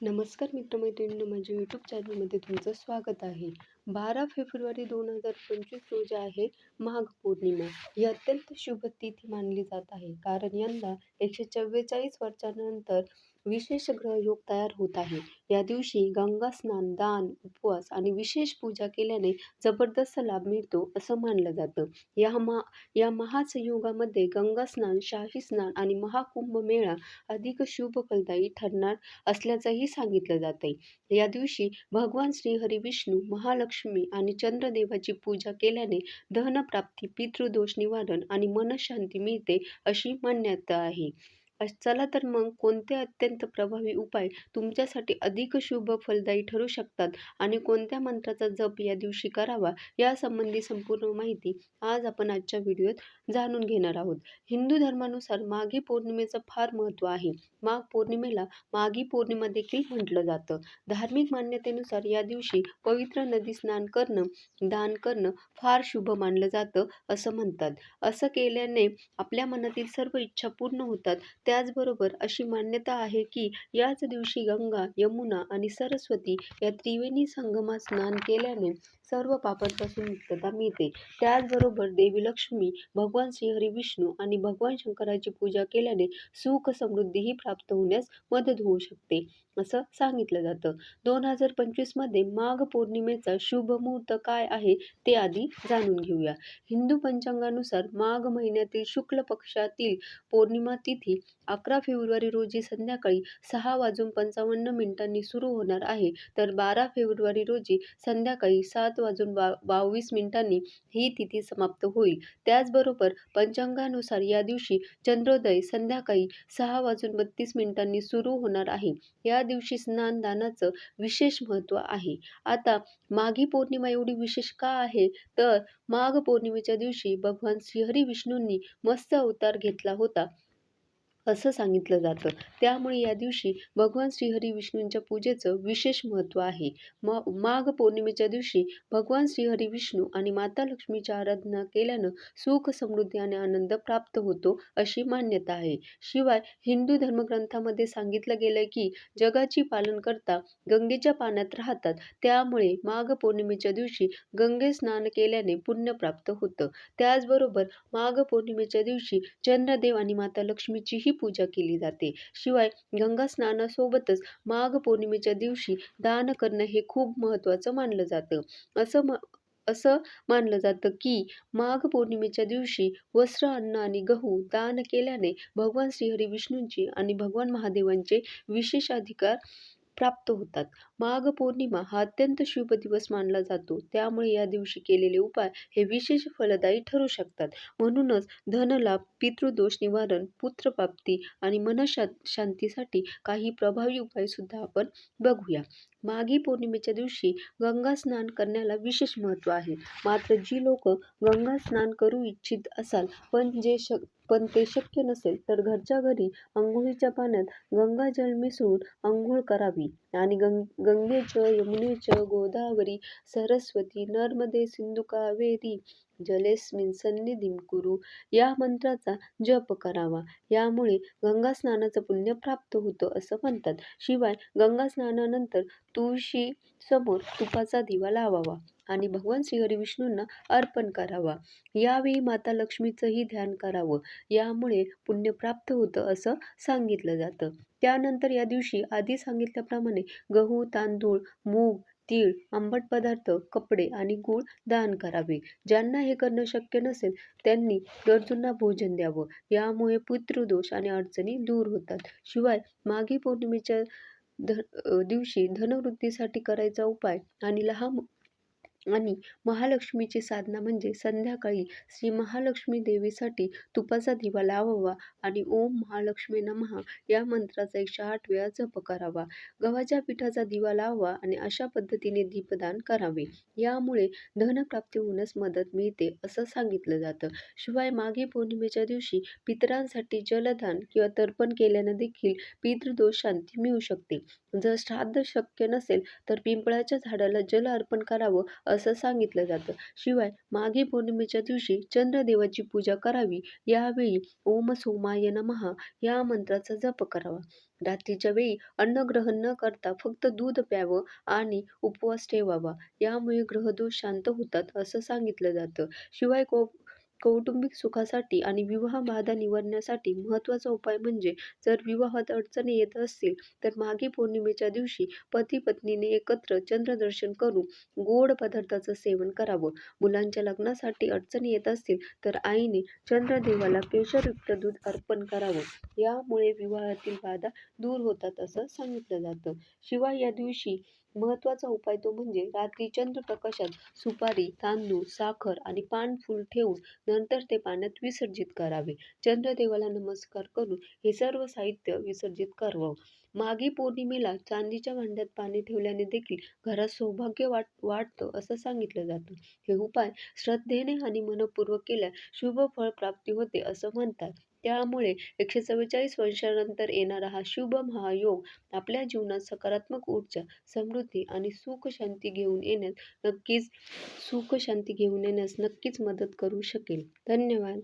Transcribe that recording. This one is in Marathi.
नमस्कार मित्रमैत्रिणींनो माझ्या यूट्यूब चॅनलमध्ये तुमचं स्वागत आहे. बारा फेब्रुवारी दोन हजार पंचवीस रोजी आहे माघ पौर्णिमा. ही अत्यंत शुभ तिथी मानली जात आहे. कारण यंदा एकशे चव्वेचाळीस वर्षानंतर विशेष ग्रहयोग तयार होत आहे. या दिवशी गंगा स्नान दान उपवास आणि विशेष पूजा केल्याने जबरदस्त लाभ मिळतो असं मानलं जातं. या मा या महासंयोगामध्ये गंगा स्नान शाही स्नान आणि महाकुंभ मेळा अधिक शुभ फलदायी ठरणार असल्याचंही सांगितलं जाते या दिवशी भगवान श्री हरी विष्णू महालक्ष्मी आणि चंद्रदेवाची पूजा केल्याने धनप्राप्ती पितृदोष निवारण आणि मनशांती मिळते अशी मान्यता आहे. चला तर मग कोणते अत्यंत प्रभावी उपाय तुमच्यासाठी अधिक शुभ फलदायी ठरू शकतात? आणि कोणत्या मंत्राचा जप या दिवशी करावा? यासंबंधी संपूर्ण माहिती आज आपण आजच्या व्हिडिओत जाणून घेणार आहोत. हिंदू धर्मानुसार माघी पौर्णिमेचं फार महत्त्व आहे. माघ पौर्णिमेला माघी पौर्णिमा देखील म्हटलं जातं. धार्मिक मान्यतेनुसार या दिवशी पवित्र नदी स्नान करणं दान करणं फार शुभ मानलं जातं असं म्हणतात. असं केल्याने आपल्या मनातील सर्व इच्छा पूर्ण होतात. त्याचबरोबर अशी मान्यता आहे की याच दिवशी गंगा यमुना आणि सरस्वती या त्रिवेणी संगमात स्नान केल्याने सर्व पापांपासून मुक्तता मिळते त्याचबरोबर देवी लक्ष्मी भगवान श्रीहरी विष्णू आणि भगवान शंकराची पूजा केल्याने सुख समृद्धीही प्राप्त होण्यास मदत होऊ शकते असं सांगितलं जातं. दोन हजार पंचवीसमध्ये माघ पौर्णिमेचा शुभ मुहूर्त काय आहे ते आधी जाणून घेऊया. हिंदू पंचांगानुसार माघ महिन्यातील शुक्ल पक्षातील पौर्णिमा तिथी अकरा फेब्रुवारी रोजी संध्याकाळी सहा वाजून पंचावन्न मिनिटांनी सुरू होणार आहे. तर बारा फेब्रुवारी रोजी संध्याकाळी सात वाजून बा बावीस मिनिटांनी ही तिथी समाप्त होईल. त्याचबरोबर पंचांगानुसार या दिवशी चंद्रोदय संध्याकाळी सहा वाजून बत्तीस मिनिटांनी सुरू होणार आहे. या दिवशी स्नानदानाचं विशेष महत्त्व आहे. आता माघी पौर्णिमा एवढी विशेष का आहे? तर माघ पौर्णिमेच्या दिवशी भगवान श्रीहरी विष्णूंनी मस्त अवतार घेतला होता. असं सांगितलं जातं. त्यामुळे या दिवशी भगवान श्रीहरी विष्णूंच्या पूजेचं विशेष महत्त्व आहे. म माघ पौर्णिमेच्या दिवशी भगवान श्रीहरी विष्णू आणि माता लक्ष्मीची आराधना केल्यानं सुख समृद्धी आणि आनंद प्राप्त होतो अशी मान्यता आहे. शिवाय हिंदू धर्मग्रंथामध्ये सांगितलं गेलंय की जगाची पालन करता गंगेच्या पाण्यात राहतात. त्यामुळे माघ पौर्णिमेच्या दिवशी गंगे स्नान केल्याने पुण्य प्राप्त होतं. त्याचबरोबर माघ पौर्णिमेच्या दिवशी चंद्रदेव आणि माता लक्ष्मीचीही पूजा केली जाते. शिवाय गंगा स्नानासोबतच माघ पौर्णिमेच्या दिवशी दान करणं हे खूप महत्त्वाचं मानलं जातं. असं म असं मानलं जातं की माघ पौर्णिमेच्या दिवशी वस्त्र अन्न आणि गहू दान केल्याने भगवान श्रीहरी विष्णूंची आणि भगवान महादेवांचे विशेष अधिकार प्राप्त होतात. माघ पौर्णिमा हा अत्यंत शुभ दिवस मानला जातो. त्यामुळे या दिवशी केलेले उपाय हे विशेष फलदायी ठरू शकतात. म्हणूनच धनलाभ पितृदोष निवारण पुत्रप्राप्ती आणि मनशा शांतीसाठी काही प्रभावी उपायसुद्धा आपण बघूया. माघी पौर्णिमेच्या दिवशी गंगा स्नान करण्याला विशेष महत्त्व आहे. मात्र जी लोक गंगा स्नान करू इच्छित असाल पण जे श पण ते शक्य नसेल तर घरच्या घरी अंघोळीच्या पाण्यात गंगाजल मिसळून अंघोळ करावी. आणि गंग गंगेच यमुनेच गोदावरी सरस्वती नर्मदे सिंधू कावेरी जलेस्मिन सन्निधिं कुरु या मंत्राचा जप करावा. यामुळे गंगा स्नानाचं पुण्य प्राप्त होतं असं म्हणतात. शिवाय गंगा स्नानानंतर तुळशी समोर तुपाचा दिवा लावावा. आणि भगवान श्रीहरी विष्णूंना अर्पण करावा. यावेळी माता लक्ष्मीचंही ध्यान करावं. यामुळे पुण्य प्राप्त होतं असं सांगितलं जातं. त्यानंतर या दिवशी आधी सांगितल्याप्रमाणे गहू तांदूळ मूग तीळ आंबट पदार्थ कपडे आणि गूळ दान करावे. ज्यांना हे करणं शक्य नसेल त्यांनी गरजूंना भोजन द्यावं. यामुळे पितृदोष आणि अडचणी दूर होतात. शिवाय माघी पौर्णिमेच्या ध दिवशी धनवृद्धीसाठी करायचा उपाय आणि लहान आणि महालक्ष्मीची साधना म्हणजे संध्याकाळी श्री महालक्ष्मी देवीसाठी तुपाचा दिवा लावावा आणि ओम महालक्ष्मी नमहा या मंत्राचा एकशे आठ वेळा जप करावा. गव्हाच्या पिठाचा दिवा लावावा आणि अशा पद्धतीने दीपदान करावे. यामुळे धनप्राप्ती होण्यास मदत मिळते असं सांगितलं जातं. शिवाय माघी पौर्णिमेच्या दिवशी पितरांसाठी जलदान किंवा तर्पण केल्यानं देखील पितृदोष शांती मिळू शकते. जर श्राद्ध शक्य नसेल तर पिंपळाच्या झाडाला जल अर्पण करावं असं सांगितलं जातं. शिवाय माघी पौर्णिमेच्या दिवशी चंद्रदेवाची पूजा करावी. यावेळी ओम सोमाय नमहा या मंत्राचा जप करावा. रात्रीच्या वेळी अन्नग्रहण न करता फक्त दूध प्यावं आणि उपवास ठेवावा. यामुळे ग्रहदोष शांत होतात असं सांगितलं जातं. शिवाय को कौटुंबिक सुखासाठी आणि विवाह बाधा निवारण्यासाठी महत्त्वाचा उपाय म्हणजे जर विवाहात अडचणी येत असतील तर माघी पौर्णिमेच्या दिवशी पती-पत्नीने एकत्र चंद्रदर्शन करून गोड पदार्थाचं सेवन करावं. मुलांच्या लग्नासाठी अडचणी येत असतील तर आईने चंद्रदेवाला केशरयुक्त दूध अर्पण करावं. यामुळे विवाहातील बाधा दूर होतात असं सांगितलं जातं. शिवाय या दिवशी महत्त्वाचा उपाय तो म्हणजे रात्री चंद्रप्रकाशात सुपारी, तांदूळ, साखर आणि पान फूल ठेवून नंतर ते पाण्यात विसर्जित करावे. चंद्रदेवाला नमस्कार करून हे सर्व साहित्य विसर्जित करावं. मागी पौर्णिमेला चांदीच्या भांड्यात पाणी ठेवल्याने देखील घरात सौभाग्य वाट वाटतं असं सांगितलं जातं. हे उपाय श्रद्धेने आणि मनपूर्वक केल्यास शुभ फळ प्राप्ती होते असं म्हणतात. त्यामुळे एकशे चव्वेचाळीस वर्षानंतर येणारा हा शुभ महायोग आपल्या जीवनात सकारात्मक ऊर्जा, समृद्धी आणि सुख-शांती घेऊन येण्यास नक्कीच सुख-शांती घेऊन येण्यास नक्कीच मदत करू शकेल. धन्यवाद.